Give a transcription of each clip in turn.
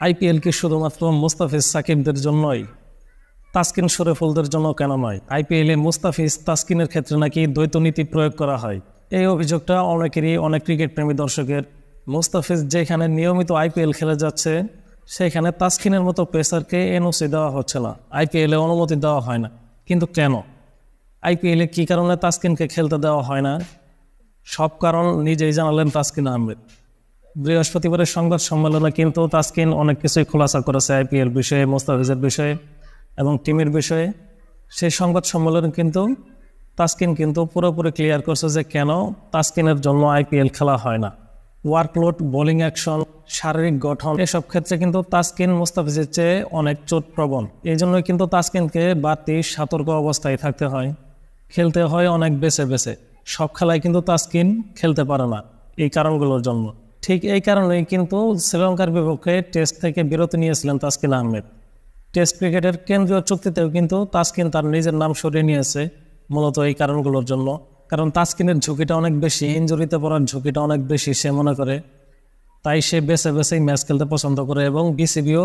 IPL কি শুধুমাত্র মুস্তাফিজ সাকিবদের জন্যই, তাসকিন শরীফুলদের জন্য কেন নয়? আইপিএলে মুস্তাফিজ তাসকিনের ক্ষেত্রে নাকি দ্বৈত নীতি প্রয়োগ করা হয়? এই অভিযোগটা অনেকেরই, অনেক ক্রিকেট প্রেমী দর্শকের। মুস্তাফিজ যেখানে নিয়মিত আইপিএল খেলে যাচ্ছে, সেখানে তাসকিনের মতো পেসারকে এনওসি দেওয়া হচ্ছে না। আইপিএলে অনুমতি দেওয়া হয় না। কিন্তু কেন? আইপিএলে কী কারণে তাসকিনকে খেলতে দেওয়া হয় না? সব কারণ নিজেই জানালেন তাসকিন আহমেদ। বৃহস্পতিবারের সংবাদ সম্মেলনে কিন্তু তাসকিন অনেক কিছুই খোলাসা করেছে আইপিএল বিষয়ে, মোস্তাফিজের বিষয়ে এবং টিমের বিষয়ে। সেই সংবাদ সম্মেলনে কিন্তু তাসকিন কিন্তু পুরোপুরি ক্লিয়ার করছে যে কেন তাসকিনের জন্য আইপিএল খেলা হয় না। ওয়ার্কলোড বোলিং অ্যাকশন শারীরিক গঠন এসব ক্ষেত্রে কিন্তু তাসকিন মুস্তাফিজের চেয়ে অনেক চোট প্রবণ। এই জন্যই কিন্তু তাসকিনকে বাড়তি সতর্ক অবস্থায় থাকতে হয়। খেলতে হয় অনেক বেছে বেছে। সব খেলায় কিন্তু তাসকিন খেলতে পারে না এই কারণগুলোর জন্য। ঠিক এই কারণেই কিন্তু শ্রীলঙ্কার বিপক্ষে টেস্ট থেকে বিরত নিয়েছিলেন তাসকিন আহমেদ। টেস্ট ক্রিকেটের কেন্দ্রীয় চুক্তিতেও কিন্তু তাসকিন তার নিজের নাম সরিয়ে নিয়েছে মূলত এই কারণগুলোর জন্য। কারণ তাসকিনের ঝুঁকিটা অনেক বেশি ইঞ্জুরিতে পড়ার ঝুঁকিটা অনেক বেশি সে মনে করে। তাই সে বেছে বেছেই ম্যাচ খেলতে পছন্দ করে এবং বিসিবিও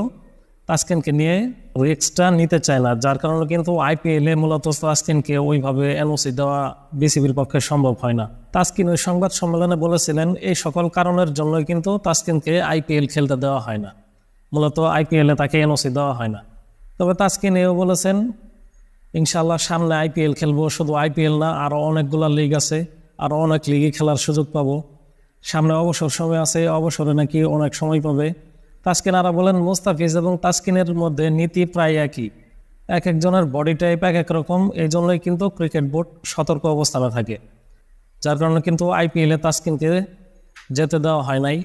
তাসকিনকে নিয়ে রিক্সটা নিতে চায় না, যার কারণে কিন্তু আইপিএলে মূলত তাসকিনকে ওইভাবে এনওসি দেওয়া বিসিবির পক্ষে সম্ভব হয় না। তাসকিন ওই সংবাদ সম্মেলনে বলেছিলেন, এই সকল কারণের জন্যই কিন্তু তাসকিনকে আইপিএল খেলতে দেওয়া হয় না। মূলত আইপিএলে তাকে এনওসি দেওয়া হয় না। তবে তাসকিন এও বলেছেন ইনশাল্লাহ সামনে আইপিএল খেলব, শুধু আইপিএল না আরও অনেকগুলো লিগ আছে আরও অনেক লিগে খেলার সুযোগ পাবো। সামনে অবসর সময় আছে, অবসরে নাকি অনেক সময় পাবে। তাসকিন আরা বলেন, মুস্তাফিজ এবং তাসকিনের মধ্যে নীতি প্রায় একই। এক একজনের বডি টাইপ এক এক রকম এই জন্যই কিন্তু ক্রিকেট বোর্ড সতর্ক অবস্থানে থাকে। যার কারণে কিন্তু আইপিএলে তাসকিনকে যেতে দেওয়া হয় নাই।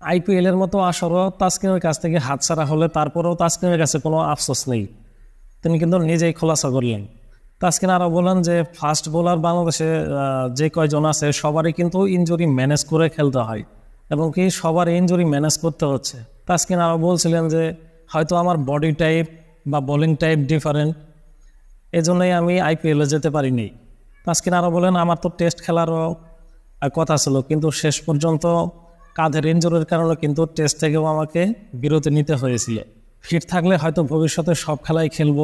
আইপিএলের মতো আসরও তাসকিনের কাছ থেকে হাতছাড়া হলে তারপরেও তাসকিনের কাছে কোনো আফসোস নেই। তিনি কিন্তু নিজেই খোলাসা করলেন। তাসকিন আরও বলেন যে ফাস্ট বোলার বাংলাদেশে যে কয়জন আছে, সবারই কিন্তু ইনজুরি ম্যানেজ করে খেলতে হয়। এবং কি সবার ইনজুরি ম্যানেজ করতে হচ্ছে। তাসকিন আরও বলছিলেন যে, হয়তো আমার বডি টাইপ বা বোলিং টাইপ ডিফারেন্ট এজন্যই আমি আইপিএলে যেতে পারিনি। তাসকিন আরও বলেন, আমার তো টেস্ট খেলারও কথা ছিল, কিন্তু শেষ পর্যন্ত কাঁধের ইনজুরির কারণে কিন্তু টেস্ট থেকেও আমাকে বিরতি নিতে হয়েছিল। ফিট থাকলে হয়তো ভবিষ্যতে সব খেলাই খেলব।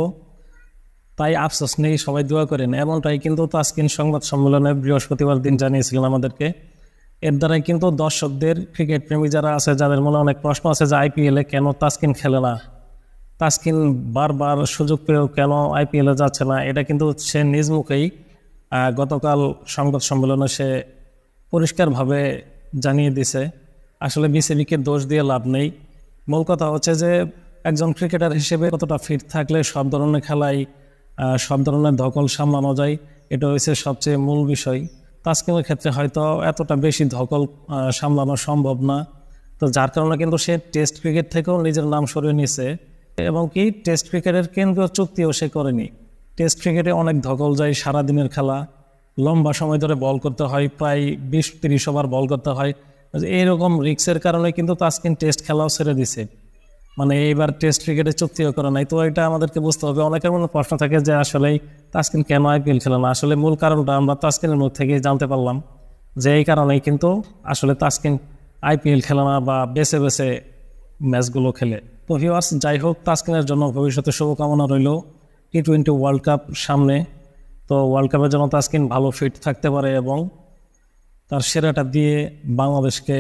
তাই আফসোস নেই, সবাই দোয়া করেন। এমনটাই কিন্তু তাসকিন সংবাদ সম্মেলনে বৃহস্পতিবার দিন জানিয়েছিলেন আমাদেরকে। এর দ্বারাই কিন্তু দর্শকদের ক্রিকেট প্রেমী যারা আছে, যাদের মনে অনেক প্রশ্ন আছে যে আইপিএলে কেন তাসকিন খেলে না? তাসকিন বারবার সুযোগ পেয়েও কেন আইপিএলে যাচ্ছে না? এটা কিন্তু সে নিজ মুখেই গতকাল সংবাদ সম্মেলনে সে পরিষ্কারভাবে জানিয়ে দিছে। আসলে বিসিবিকে দোষ দিয়ে লাভ নেই। মূল কথা হচ্ছে যে একজন ক্রিকেটার হিসেবে কতটা ফিট থাকলে সব ধরনের খেলায় সব ধরনের ধকল সামলানো যায়, এটা হচ্ছে সবচেয়ে মূল বিষয়। তাস্কিমের ক্ষেত্রে হয়তো এতটা বেশি ধকল সামলানো সম্ভব না। তো যার কারণে কিন্তু সে টেস্ট ক্রিকেট থেকেও নিজের নাম সরিয়ে নিছে এবং কি টেস্ট ক্রিকেটের কেন্দ্রীয় চুক্তিও সে করেনি। টেস্ট ক্রিকেটে অনেক ধকল যায় সারাদিনের খেলা। লম্বা সময় ধরে বল করতে হয়, প্রায় বিশ তিরিশ ওভার বল করতে হয়। এইরকম রিক্সের কারণে কিন্তু তাস্কিন টেস্ট খেলাও ছেড়ে দিছে মানে এইবার টেস্ট ক্রিকেটে চুক্তিও করে নাই। তো এটা আমাদেরকে বুঝতে হবে। অনেকের মনে প্রশ্ন থাকে যে আসলে তাস্কিন কেন আইপিএল খেলে না? আসলে মূল কারণটা আমরা তাস্কিনের মুখ থেকে জানতে পারলাম যে এই কারণেই কিন্তু আসলে তাস্কিন আইপিএল খেলে না বা বেছে বেছে ম্যাচগুলো খেলে। তো ভিউয়ার্স যাই হোক, তাস্কিনের জন্য ভবিষ্যতে শুভকামনা রইল টি টোয়েন্টি ওয়ার্ল্ড কাপ সামনে। তো ওয়ার্ল্ড কাপের জন্য তাস্কিন ভালো ফিট থাকতে পারে এবং তার সেরাটা দিয়ে বাংলাদেশকে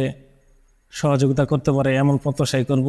সহযোগিতা করতে পারে, এমন প্রত্যাশাই করব।